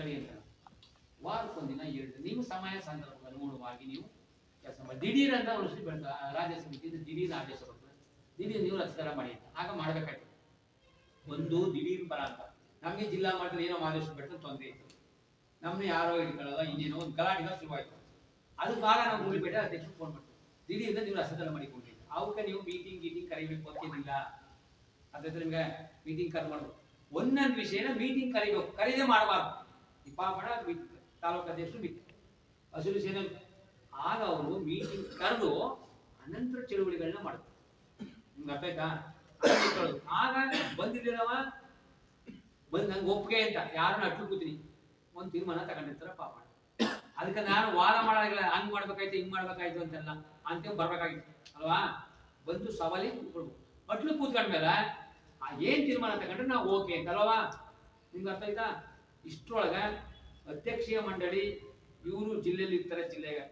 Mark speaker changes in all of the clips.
Speaker 1: ಅಂತ. ವಾರಕ್ಕೊಂದಿನ ಎರಡು ನೀವು ಸಮಯ ಸಂದರ್ಭ ಅನುಗುಣವಾಗಿ ನೀವು ಕೆಲಸ ಮಾಡಿ. ದಿಢೀರ್ ಅಂತ ಒಂದು ಶ್ರೀ ರಾಜ್ಯ ಸಮಿತಿಯಿಂದ ದಿಢೀರ್ ಆದೇಶ ಬರ್ತದೆ ದಿಢೀರ್ ನೀವು ರಚನೆ ಮಾಡಿ ಆಗ ಮಾಡ್ಬೇಕಾಯ್ತು. ಒಂದು ದಿಢೀರ್ ಬರ ಅಂತ. ನಮಗೆ ಜಿಲ್ಲಾ ಮಟ್ಟದಲ್ಲಿ ಏನೋ ಆದೇಶ ಬಿಟ್ಟು ತೊಂದರೆ ಇತ್ತು. ನಮ್ಮನ್ನ ಯಾರೋ ಹಿಡ್ಕೊಳ್ಳೋದ, ಇನ್ನೇನೋ ಒಂದು ಗಲಾಟೆಗ ಶುರುವಾಯ್ತು. ಮುಳ್ಬೇಟ್ ನಾವು ಮುಗಿಬೇಡ ಅಧ್ಯಕ್ಷ ಫೋನ್ ಮಾಡ್ತೀವಿ ದಿಢೀರ್ನ ನೀವು ರಸದಲ್ಲ ಮಾಡಿಕೊಂಡ್ರಿ ಅವಕ್ಕೆ ನೀವು ಮೀಟಿಂಗ್ ಗೀಟಿಂಗ್ ಕರಿಬೇಕು ಅಂತಿಲ್ಲ ಅದ್ರ ನಿಮ್ಗೆ ಮೀಟಿಂಗ್ ಕರ್ ಮಾಡ್ಬೇಕು ಒಂದೊಂದು ವಿಷಯನ ಮೀಟಿಂಗ್ ಕರಿಬೇಕು. ಕರೀದೇ ಮಾಡಬಾರ್ದು. ಬಿಟ್ಟು ತಾಲೂಕು ಅಧ್ಯಕ್ಷರು ಬಿಟ್ಟು ಹಸಿರು ಸೇನೆ ಆಗ ಅವರು ಮೀಟಿಂಗ್ ಕರೆದು ಅನಂತರ ಚಳುವಳಿಗಳನ್ನ ಮಾಡ್ತಾರೆ. ನಿಮ್ಗೆ ಅರ್ಥ ಆಯ್ತಾ ಆಗ ಬಂದಿಲ್ಲವ ಬಂದು ನಂಗೆ ಒಪ್ಪಿಗೆ ಅಂತ. ಯಾರನ್ನ ಅಟ್ಲು ಕೂತೀನಿ ಒಂದು ತೀರ್ಮಾನ ತಗೊಂಡಿರ್ತಾರ ಪಾಪ ಅದಕ್ಕೆ ನಾನು ವಾದ ಮಾಡೋದಿಲ್ಲ ಹಂಗ್ ಮಾಡ್ಬೇಕಾಯ್ತು, ಹಿಂಗ್ ಮಾಡ್ಬೇಕಾಯ್ತು ಅಂತೆಲ್ಲ ಅಂತ ಬರ್ಬೇಕಾಗಿತ್ತು. ಅಲ್ವಾ? ಬಂದು ಸವಾಲಿ ಕೂತ್ಕೊಳ್ಬೇಕು. ಅಟ್ಲು ಕೂತ್ಕೊಂಡ್ಮೇಲೆ ಆ ಏನ್ ತೀರ್ಮಾನ ತಗೊಂಡ್ರೆ ನಾವು ಓಕೆ ಅಂತ ಅಲ್ವಾ? ನಿಮ್ಗೆ ಅರ್ಥ ಆಯ್ತಾ ಇಷ್ಟ್ರೊಳಗ ಅಧ್ಯಕ್ಷೀಯ ಮಂಡಳಿ ಇವರು ಜಿಲ್ಲೆಯಲ್ಲಿ ಇರ್ತಾರೆ ಜಿಲ್ಲೆಗೆ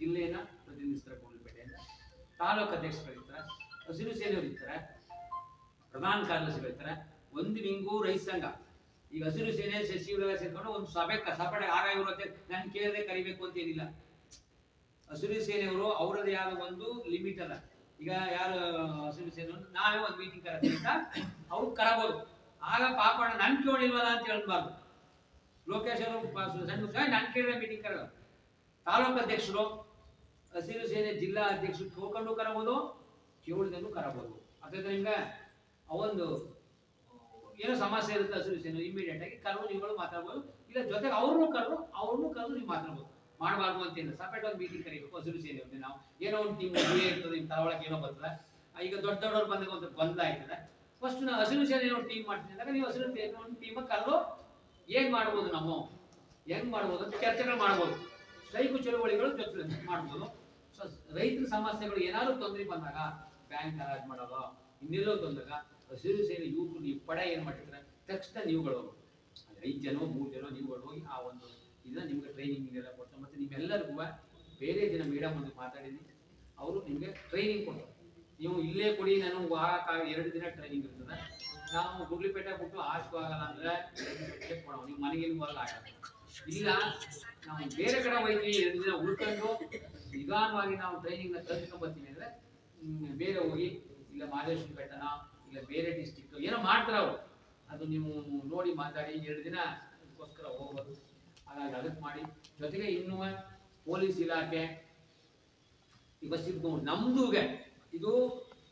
Speaker 1: ಜಿಲ್ಲೆಯನ್ನ ಪ್ರತಿನಿಧಿಸ್ತಾರೆ ಕೋಲ್ಪೇಟೆಯಿಂದ ತಾಲೂಕು ಅಧ್ಯಕ್ಷಗಳಿರ್ತಾರೆ ಹಸಿರು ಸೇನೆಯವರು ಇರ್ತಾರೆ, ಪ್ರಧಾನ ಕಾರ್ಯದರ್ಶಿಗಳಿರ್ತಾರೆ ಒಂದು ವಿಂಗು ರೈತ ಸಂಘ. ಈಗ ಹಸಿರು ಸೇನೆ ಸಚಿವರೆಲ್ಲ ಸೇರ್ಕೊಂಡು ಒಂದು ಸಭೆ ಸಭೆ ಆಗ ಇವರು ನಾನು ಕೇಳದೆ ಕರಿಬೇಕು ಅಂತ ಏನಿಲ್ಲ. ಹಸಿರು ಸೇನೆಯವರು ಅವರದೇ ಆದ ಒಂದು ಲಿಮಿಟ್ ಅಲ್ಲ ಈಗ ಯಾರು ಹಸಿರು ಸೇನೆ ನಾವೇ ಒಂದು ಮೀಟಿಂಗ್ ಕರೆದ್ವಿ ಅಂತ ಅವ್ರು ಕರಬಹುದು ಆಗ ಪಾಪಣ ನನ್ ಕೇಳಿಲ್ವಲ್ಲ ಅಂತ ಹೇಳ್ಬಾರ್ದು. ಲೋಕೇಶ್ ಅವರು ಸಣ್ಣ ನನ್ ಕೇಳಿದ್ರೆ ಮೀಟಿಂಗ್ ಕರೆದ. ತಾಲೂಕು ಅಧ್ಯಕ್ಷರು, ಹಸಿರು ಸೇನೆ ಜಿಲ್ಲಾ ಅಧ್ಯಕ್ಷರು ಕೇಳ್ಕೊಂಡು ಕರಬಹುದು ಕೇಳಿದನ್ನು ಕರಬಹುದು ಅದರಿಂದ ಅವೊಂದು ಏನೋ ಸಮಸ್ಯೆ ಇರುತ್ತೆ ಹಸಿರು ಸೇನೆ ಇಮಿಡಿಯೇಟ್ ಆಗಿ ಕರೆದು ನೀವುಗಳು ಮಾತಾಡ್ಬೋದು. ಇಲ್ಲ, ಜೊತೆಗೆ ಅವ್ರನ್ನೂ ಕರೆದು ಅವ್ರನ್ನೂ ಕರೆದು ನೀವು ಮಾತಾಡ್ಬೋದು. ಮಾಡಬಾರ್ದು ಅಂತೇನು ಸಪ್ರೇಟ್ ಒಂದು ಮೀಟಿಂಗ್ ಕರಿಬೇಕು ಹಸಿರು ಸೇನೆ ಅವ್ರಿಗೆ ನಾವು. ಏನೋ ಒಂದು ಟೀಮ್ ಇರ್ತದೆ ನಿಮ್ಮ ತಳವಳಕ್ಕೆ ಏನೋ ಬರ್ತದೆ. ಈಗ ದೊಡ್ಡ ದೊಡ್ಡವ್ರು ಬಂದಾಗ ಒಂದು ಗೊಂದಲ ಆಯ್ತದೆ. ಫಸ್ಟ್ ನಾವು ಹಸಿರು ಸೇನೆ ಒಂದು ಟೀಮ್ ಮಾಡ್ತೀನಿ ಅಂದಾಗ ನೀವು ಹಸಿರು ಸೇನೆ ಒಂದು ಟೀಮ್ ಕರೆದು ಏನ್ ಮಾಡ್ಬೋದು ನಾವು? ಹೆಂಗ್ ಮಾಡ್ಬೋದು ಅಂತ ಚರ್ಚೆಗಳು ಮಾಡ್ಬೋದು. ಸ್ಟ್ರೈಕು ಚಳುವಳಿಗಳು ಚರ್ಚೆ ಮಾಡ್ಬೋದು. ಸೊ ರೈತರ ಸಮಸ್ಯೆಗಳು ಏನಾದ್ರು ತೊಂದರೆ ಬಂದಾಗ ಬ್ಯಾಂಕ್ ಹರಾಜ್ ಮಾಡೋದು, ಇನ್ನೆಲ್ಲೋ ಬಂದಾಗ ಹಸಿರು ಸೇರಿ ಯುವಕರು ನೀವು ಪಡೆ ಏನ್ ಮಾಡಿರ್ತಾರೆ ತಕ್ಷಣ ನೀವುಗಳು. ಅಲ್ಲಿ ಐದು ಜನ, ಮೂರು ಜನ ನೀವುಗಳು ಹೋಗಿ ಆ ಒಂದು ಇದನ್ನ ನಿಮ್ಗೆ ಟ್ರೈನಿಂಗ್ ಎಲ್ಲ ಕೊಡ್ತಾರೆ. ಮತ್ತೆ ನಿಮ್ಮೆಲ್ಲರಿಗೂ ಬೇರೆ ದಿನ ಮೇಡಮ್ ಒಂದು ಮಾತಾಡಿದ್ದೀನಿ. ಅವರು ನಿಮಗೆ ಟ್ರೈನಿಂಗ್ ಕೊಡ್ತಾರೆ. ನೀವು ಇಲ್ಲೇ ಕೊಡಿ, ನಾನು ವಾರ ಎರಡು ದಿನ ಟ್ರೈನಿಂಗ್ ಇರ್ತದೆ. ನಾವು ಗುಡ್ಲಿಪೇಟೆ ಬಿಟ್ಟು ಆಸ್ಕು ಆಗಲ್ಲ ಅಂದ್ರೆ ಚೆಕ್ ಮಾಡೋಣ. ನೀವು ಮನೆಗೆ ಬರಲ್ಲ ಆಗಲ್ಲ ಇಲ್ಲ, ನಾವು ಬೇರೆ ಕಡೆ ಹೋಗಿ ಎರಡು ದಿನ ಉಳ್ಕೊಂಡು ನಿಧಾನವಾಗಿ ನಾವು ಟ್ರೈನಿಂಗ್ನ ಕಲ್ತ್ಕೊಂಡ್ ಬರ್ತೀವಿ ಅಂದ್ರೆ ಬೇರೆ ಹೋಗಿ, ಇಲ್ಲ ಮಾದೇಶ್ವರ ಬೆಟ್ಟನ ಇಲ್ಲ ಬೇರೆ ಡಿಸ್ಟಿಕ್ ಏನೋ ಮಾಡ್ತಾರೆ ಅವರು. ಅದು ನೀವು ನೋಡಿ ಮಾತಾಡಿ, ಎರಡು ದಿನ ಅದಕ್ಕೋಸ್ಕರ ಹೋಗ್ಬೋದು. ಹಾಗಾಗಿ ಅದಕ್ಕೆ ಮಾಡಿ. ಜೊತೆಗೆ ಇನ್ನೂ ಪೊಲೀಸ್ ಇಲಾಖೆ ಈಗ ಸಿಗ್ಬೋದು ನಮ್ದುಗೆ ಇದು